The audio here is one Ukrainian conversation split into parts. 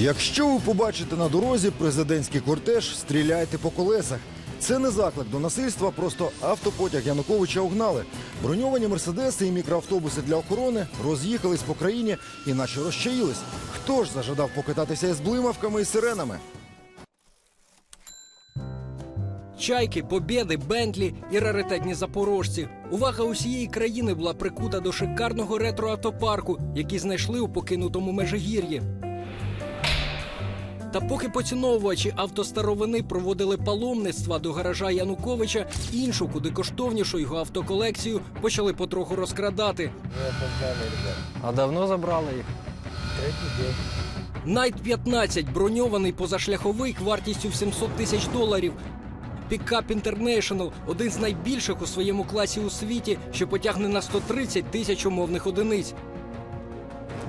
Якщо ви побачите на дорозі президентський кортеж, стріляйте по колесах. Це не заклик до насильства, просто автопотяг Януковича угнали. Броньовані мерседеси і мікроавтобуси для охорони роз'їхались по країні і наче розчаїлись. Хто ж зажадав покататися із блимавками і сиренами? Чайки, побєди, бентлі і раритетні запорожці. Увага усієї країни була прикута до шикарного ретро-автопарку, який знайшли у покинутому межигір'ї. Та поки поціновувачі автостаровини проводили паломництва до гаража Януковича, іншу, куди коштовнішу його автоколекцію почали потроху розкрадати. А давно забрали їх? Найт 15 броньований позашляховик вартістю в 700 тисяч доларів. Пікап International – один з найбільших у своєму класі у світі, що потягне на 130 тисяч умовних одиниць.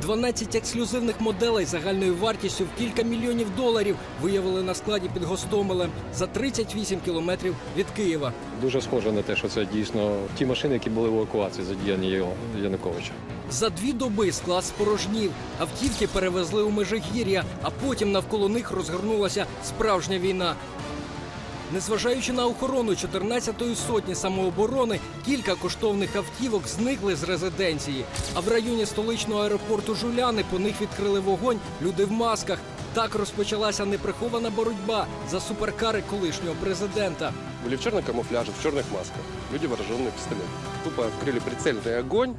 12 ексклюзивних моделей загальною вартістю в кілька мільйонів доларів виявили на складі під Гостомелем за 38 кілометрів від Києва. Дуже схоже на те, що це дійсно ті машини, які були в евакуації задіяні його Януковича. За дві доби склад спорожнів. Автівки перевезли у Межигір'я, а потім навколо них розгорнулася справжня війна. Незважаючи на охорону 14-ї сотні самооборони, кілька коштовних автівок зникли з резиденції. А в районі столичного аеропорту Жуляни по них відкрили вогонь люди в масках. Так розпочалася неприхована боротьба за суперкари колишнього президента. Были в черном камуфляже, в черных масках. Люди вооруженные пистолетами. Тупо открыли прицельный огонь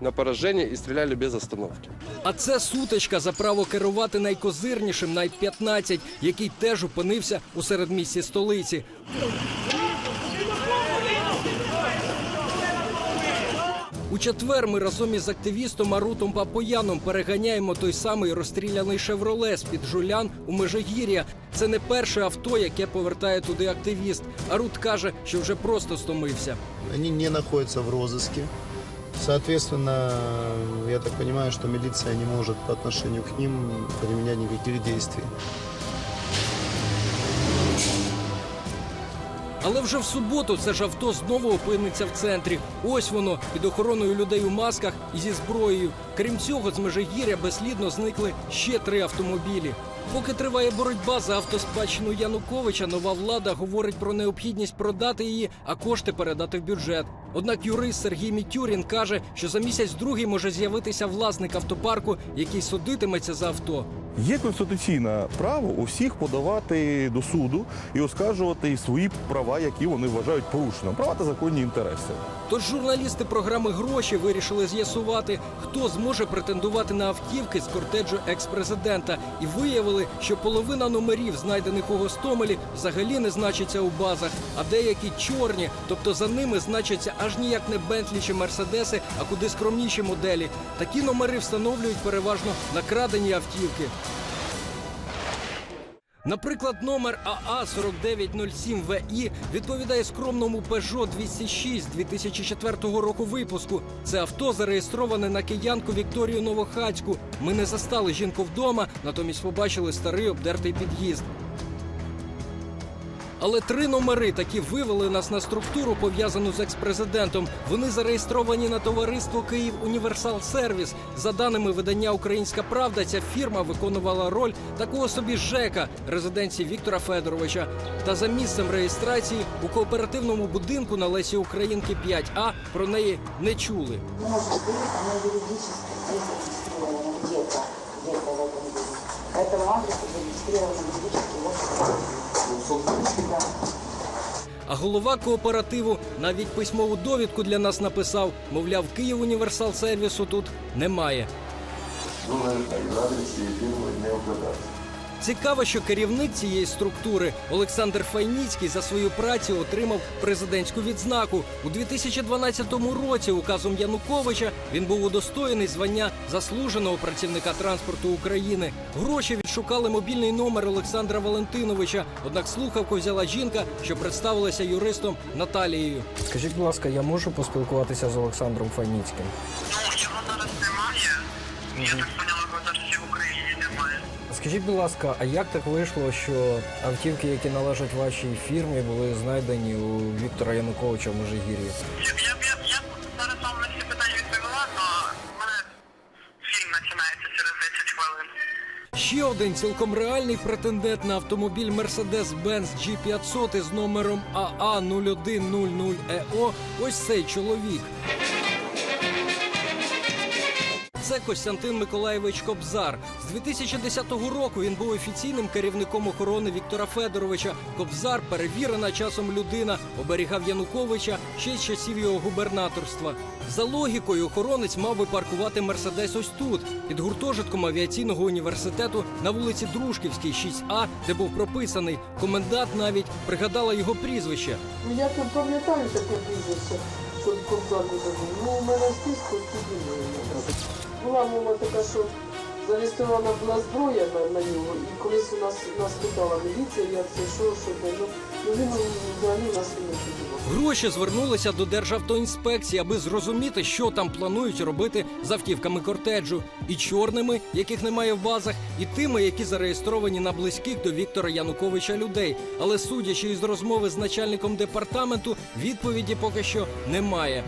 на поражение и стреляли без остановки. А це сутичка за право керувати найкозирнішим Найт 15 який теж опинився у середмісті столиці. У четвер ми разом із активістом Арутом Папояном переганяємо той самий розстріляний шевроле з-під жулян у Межигір'я. Це не перше авто, яке повертає туди активіст. Арут каже, що вже просто стомився. Они не находятся в розыске. Соответственно, я так понимаю, что милиция не может по отношению к ним применять никаких действий. Але вже в суботу це ж авто знову опиниться в центрі. Ось воно під охороною людей у масках і зі зброєю. Крім цього, з Межигір'я безслідно зникли ще три автомобілі. Поки триває боротьба за автоспадщину Януковича, нова влада говорить про необхідність продати її, а кошти передати в бюджет. Однак юрист Сергій Мітюрін каже, що за місяць другий може з'явитися власник автопарку, який судитиметься за авто. Є конституційне право у всіх подавати до суду і оскаржувати свої права, які вони вважають порушеними, права та законні інтереси. Тож журналісти програми гроші вирішили з'ясувати, хто зможе претендувати на автівки з кортеджу екс-президента, і виявили, що половина номерів, знайдених у Гостомелі, взагалі не значиться у базах, а деякі чорні, тобто за ними значаться аж ніяк не Бентлі чи Мерседеси, а куди скромніші моделі. Такі номери встановлюють переважно на крадені автівки. Наприклад, номер АА 4907 ВІ відповідає скромному Peugeot 206 2004 року випуску. Це авто зареєстроване на киянку Вікторію Новохацьку. Ми не застали жінку вдома, натомість побачили старий обдертий під'їзд. Але три номери таки вивели нас на структуру, пов'язану з експрезидентом. Вони зареєстровані на товариство Київ Універсал Сервіс. За даними видання Українська Правда, ця фірма виконувала роль такого собі ЖЕКа резиденції Віктора Федоровича. Та за місцем реєстрації у кооперативному будинку на Лесі Українки 5А про неї не чули. может быть, оно юридически зарегистрировано где-то, где-то в этом доме. По этому адресу зарегистрировано юридически офис. А голова кооперативу навіть письмову довідку для нас написав. Мовляв, Київ Універсал сервісу тут немає. Цікаво, що керівник цієї структури Олександр Файніцький за свою працю отримав президентську відзнаку у 2012 році. Указом Януковича він був удостоєний звання заслуженого працівника транспорту України. Гроші відшукали мобільний номер Олександра Валентиновича. Однак слухавку взяла жінка, що представилася юристом Наталією. Скажіть, будь ласка, я можу поспілкуватися з Олександром Файніцьким? Ну, його зараз немає. Я так Скажіть, будь ласка, а як так вийшло, що автівки, які належать вашій фірмі, були знайдені у Віктора Януковича в Межигір'ї? Я, я, я, я зараз вам на всі питання відповіла, але в мене фільм починається через 10 хвилин. Ще один цілком реальний претендент на автомобіль Mercedes-Benz G500 із номером АА0100ЕО – ось цей чоловік. Це Костянтин Миколаєвич Кобзар. З 2010 року він був офіційним керівником охорони Віктора Федоровича. Кобзар, перевірена часом людина, оберігав Януковича ще з часів його губернаторства. За логікою, охоронець мав би паркувати Мерседес ось тут, під гуртожитком авіаційного університету на вулиці Дружківській, 6А, де був прописаний. Комендант навіть пригадала його прізвище. Ну, Я не пам'ятаю таке прізвище, що Кобзар буде. Ну, у мене списку тоді не Була мова така, що зареєстрована була зброя на, на нього, і колись у нас, нас питала міліція, як це, що, що де. Ну, ну він взагалі у. Гроші звернулися до Державтоінспекції, аби зрозуміти, що там планують робити з автівками кортеджу, і чорними, яких немає в базах, і тими, які зареєстровані на близьких до Віктора Януковича людей. Але судячи із розмови з начальником департаменту, відповіді поки що немає.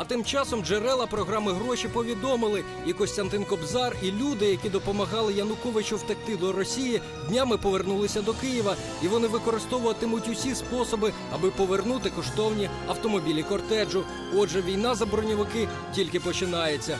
А тим часом джерела програми гроші повідомили, і Костянтин Кобзар, і люди, які допомагали Януковичу втекти до Росії, днями повернулися до Києва, і вони використовуватимуть усі способи, аби повернути коштовні автомобілі кортеджу. Отже, війна за броньовики тільки починається.